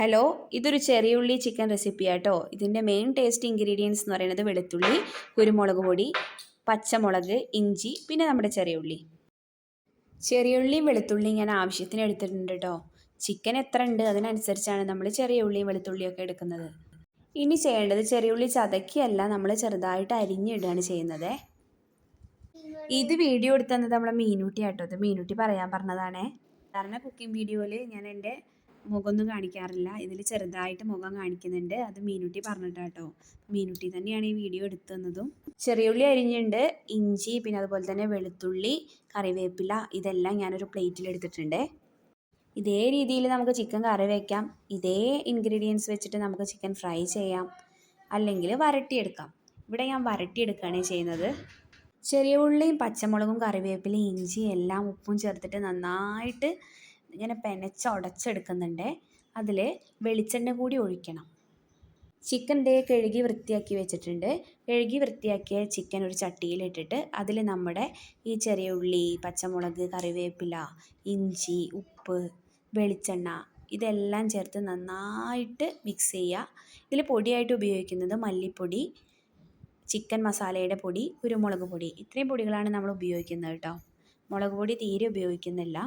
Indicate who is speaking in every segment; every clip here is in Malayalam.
Speaker 1: ഹലോ ഇതൊരു ചെറിയ ഉള്ളി ചിക്കൻ റെസിപ്പി ആട്ടോ. ഇതിന്റെ മെയിൻ ടേസ്റ്റ് ഇൻഗ്രീഡിയൻസ് എന്ന് പറയുന്നത് വെളുത്തുള്ളി കുരുമുളക് പൊടി പച്ചമുളക് ഇഞ്ചി പിന്നെ നമ്മുടെ ചെറിയ ഉള്ളി. ചെറിയുള്ളി ചെറിയുള്ളിയും വെളുത്തുള്ളിയും ഞാൻ ആവശ്യത്തിന് എടുത്തിട്ടുണ്ട് കേട്ടോ ചിക്കൻ എത്ര ഉണ്ട്? അതിനനുസരിച്ചാണ് നമ്മൾ ചെറിയ ഉള്ളിയും വെളുത്തുള്ളിയൊക്കെ എടുക്കുന്നത്. ഇനി ചെയ്യേണ്ടത് ചെറിയ ചെറിയുള്ളി ചതക്കിയല്ല നമ്മൾ ചെറുതായിട്ട് അരിഞ്ഞിടുകയാണ് ചെയ്യുന്നത്. ഇത് വീഡിയോ എടുത്തത് നമ്മളെ മീനൂട്ടി ആട്ടോ. ഇത് മീനൂട്ടി പറയാൻ പറഞ്ഞതാണേ. സാധാരണ കുക്കിംഗ് വീഡിയോയിൽ ഞാൻ എന്റെ മുഖമൊന്നും കാണിക്കാറില്ല. ഇതിൽ ചെറുതായിട്ട് മുഖം കാണിക്കുന്നുണ്ട്. അത് മീനുട്ടി പറഞ്ഞിട്ടാട്ടോ മീനുട്ടി തന്നെയാണ് ഈ വീഡിയോ എടുത്തു എടുത്തുന്നതും ചെറിയുള്ളി അരിഞ്ഞിട്ടുണ്ട്. ഇഞ്ചി പിന്നെ അതുപോലെ തന്നെ വെളുത്തുള്ളി കറിവേപ്പില ഇതെല്ലാം ഞാനൊരു പ്ലേറ്റിൽ എടുത്തിട്ടുണ്ട്. ഇതേ രീതിയിൽ നമുക്ക് ചിക്കൻ കറി വയ്ക്കാം ഇതേ ഇൻഗ്രീഡിയൻസ് വെച്ചിട്ട് നമുക്ക് ചിക്കൻ ഫ്രൈ ചെയ്യാം. അല്ലെങ്കിൽ വരട്ടിയെടുക്കാം. ഇവിടെ ഞാൻ വരട്ടിയെടുക്കുകയാണ് ചെയ്യുന്നത്. ചെറിയ ഉള്ളിയും പച്ചമുളകും കറിവേപ്പിലയും ഇഞ്ചി എല്ലാം ഉപ്പും ചേർത്തിട്ട് നന്നായിട്ട് ഇങ്ങനെ പെനച്ച് ഉടച്ചെടുക്കുന്നുണ്ട് അതിൽ വെളിച്ചെണ്ണ കൂടി ഒഴിക്കണം. ചിക്കൻ ദേ കഴുകി വൃത്തിയാക്കി വെച്ചിട്ടുണ്ട്. കഴുകി വൃത്തിയാക്കിയ ചിക്കൻ ഒരു ചട്ടിയിലിട്ടിട്ട് അതിൽ നമ്മുടെ ഈ ചെറിയ ഉള്ളി പച്ചമുളക് കറിവേപ്പില ഇഞ്ചി ഉപ്പ് വെളിച്ചെണ്ണ ഇതെല്ലാം ചേർത്ത് നന്നായിട്ട് മിക്സ് ചെയ്യുക. ഇതിൽ പൊടിയായിട്ട് ഉപയോഗിക്കുന്നത് മല്ലിപ്പൊടി ചിക്കൻ മസാലയുടെ പൊടി കുരുമുളക് പൊടി. ഇത്രയും പൊടികളാണ് നമ്മൾ ഉപയോഗിക്കുന്നത് കേട്ടോ. മുളക് പൊടി തീരെ ഉപയോഗിക്കുന്നില്ല.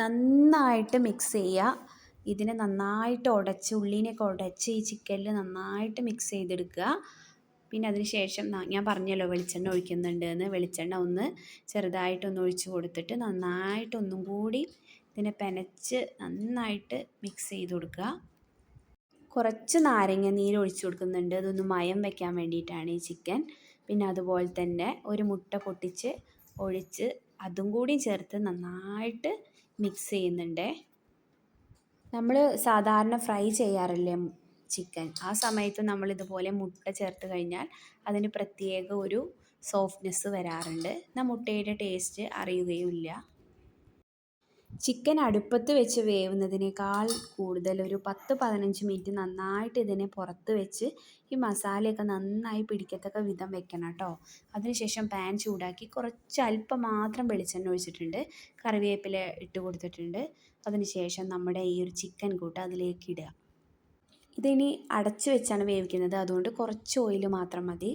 Speaker 1: നന്നായിട്ട് മിക്സ് ചെയ്യുക. ഇതിനെ നന്നായിട്ട് ഉടച്ച് ഉള്ളിനെയൊക്കെ ഉടച്ച് ഈ ചിക്കനിൽ നന്നായിട്ട് മിക്സ് ചെയ്തെടുക്കുക. പിന്നെ അതിന് ശേഷം ഞാൻ പറഞ്ഞല്ലോ വെളിച്ചെണ്ണ ഒഴിക്കുന്നുണ്ട് എന്ന്. വെളിച്ചെണ്ണ ഒന്ന് ചെറുതായിട്ടൊന്ന് ഒഴിച്ച് കൊടുത്തിട്ട് നന്നായിട്ട് ഒന്നും കൂടി ഇതിനെ പെനച്ച് നന്നായിട്ട് മിക്സ് ചെയ്ത് കൊടുക്കുക. കുറച്ച് നാരങ്ങ നീര് ഒഴിച്ച് കൊടുക്കുന്നുണ്ട്. അതൊന്ന് മയം വെക്കാൻ വേണ്ടിയിട്ടാണ് ഈ ചിക്കൻ പിന്നെ അതുപോലെ തന്നെ ഒരു മുട്ട പൊട്ടിച്ച് ഒഴിച്ച് അതും കൂടി ചേർത്ത് നന്നായിട്ട് മിക്സ് ചെയ്യുന്നുണ്ട്. നമ്മൾ സാധാരണ ഫ്രൈ ചെയ്യാറില്ലേ ചിക്കൻ? ആ സമയത്ത് നമ്മൾ ഇതുപോലെ മുട്ട ചേർത്ത് കഴിഞ്ഞാൽ അതിന് പ്രത്യേക ഒരു സോഫ്റ്റ്നെസ് വരാറുണ്ട്. എന്നാൽ മുട്ടയുടെ ടേസ്റ്റ് അറിയുകയുമില്ല. ചിക്കൻ അടുപ്പത്ത് വെച്ച് വേവുന്നതിനേക്കാൾ കൂടുതൽ ഒരു പത്ത് പതിനഞ്ച് മിനിറ്റ് നന്നായിട്ട് ഇതിനെ പുറത്ത് വെച്ച് ഈ മസാലയൊക്കെ നന്നായി പിടിക്കത്തക്ക വിധം വെക്കണം കേട്ടോ. അതിനുശേഷം പാൻ ചൂടാക്കി കുറച്ച് അല്പം മാത്രം വെളിച്ചെണ്ണ ഒഴിച്ചിട്ടുണ്ട്. കറിവേപ്പില ഇട്ട് കൊടുത്തിട്ടുണ്ട്. അതിനുശേഷം നമ്മുടെ ഈ ഒരു ചിക്കൻ കൂട്ട് അതിലേക്ക് ഇടുക. ഇതിനി അടച്ചു വെച്ചാണ് വേവിക്കുന്നത്. അതുകൊണ്ട് കുറച്ച് ഓയിൽ മാത്രം മതി.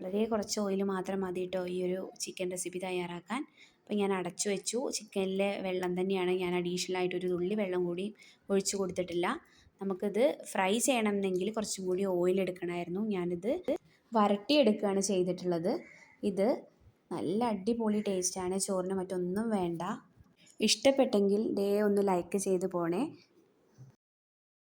Speaker 1: വളരെ കുറച്ച് ഓയിൽ മാത്രം മതി കേട്ടോ ഈ ഒരു ചിക്കൻ റെസിപ്പി തയ്യാറാക്കാൻ. അപ്പോൾ ഞാൻ അടച്ചു വെച്ചു. ചിക്കനിലെ വെള്ളം തന്നെയാണ് ഞാൻ അഡീഷണൽ ആയിട്ട് ഒരു തുള്ളി വെള്ളം കൂടി ഒഴിച്ചു കൊടുത്തിട്ടില്ല. നമുക്കിത് ഫ്രൈ ചെയ്യണമെന്നെങ്കിൽ കുറച്ചും കൂടി ഓയിൽ എടുക്കണമായിരുന്നു. ഞാനിത് വരട്ടിയെടുക്കുകയാണ് ചെയ്തിട്ടുള്ളത്. ഇത് നല്ല അടിപൊളി ടേസ്റ്റാണ് ചോറിന് മറ്റൊന്നും വേണ്ട. ഇഷ്ടപ്പെട്ടെങ്കിൽ ഡേ ഒന്ന് ലൈക്ക് ചെയ്ത് പോണേ.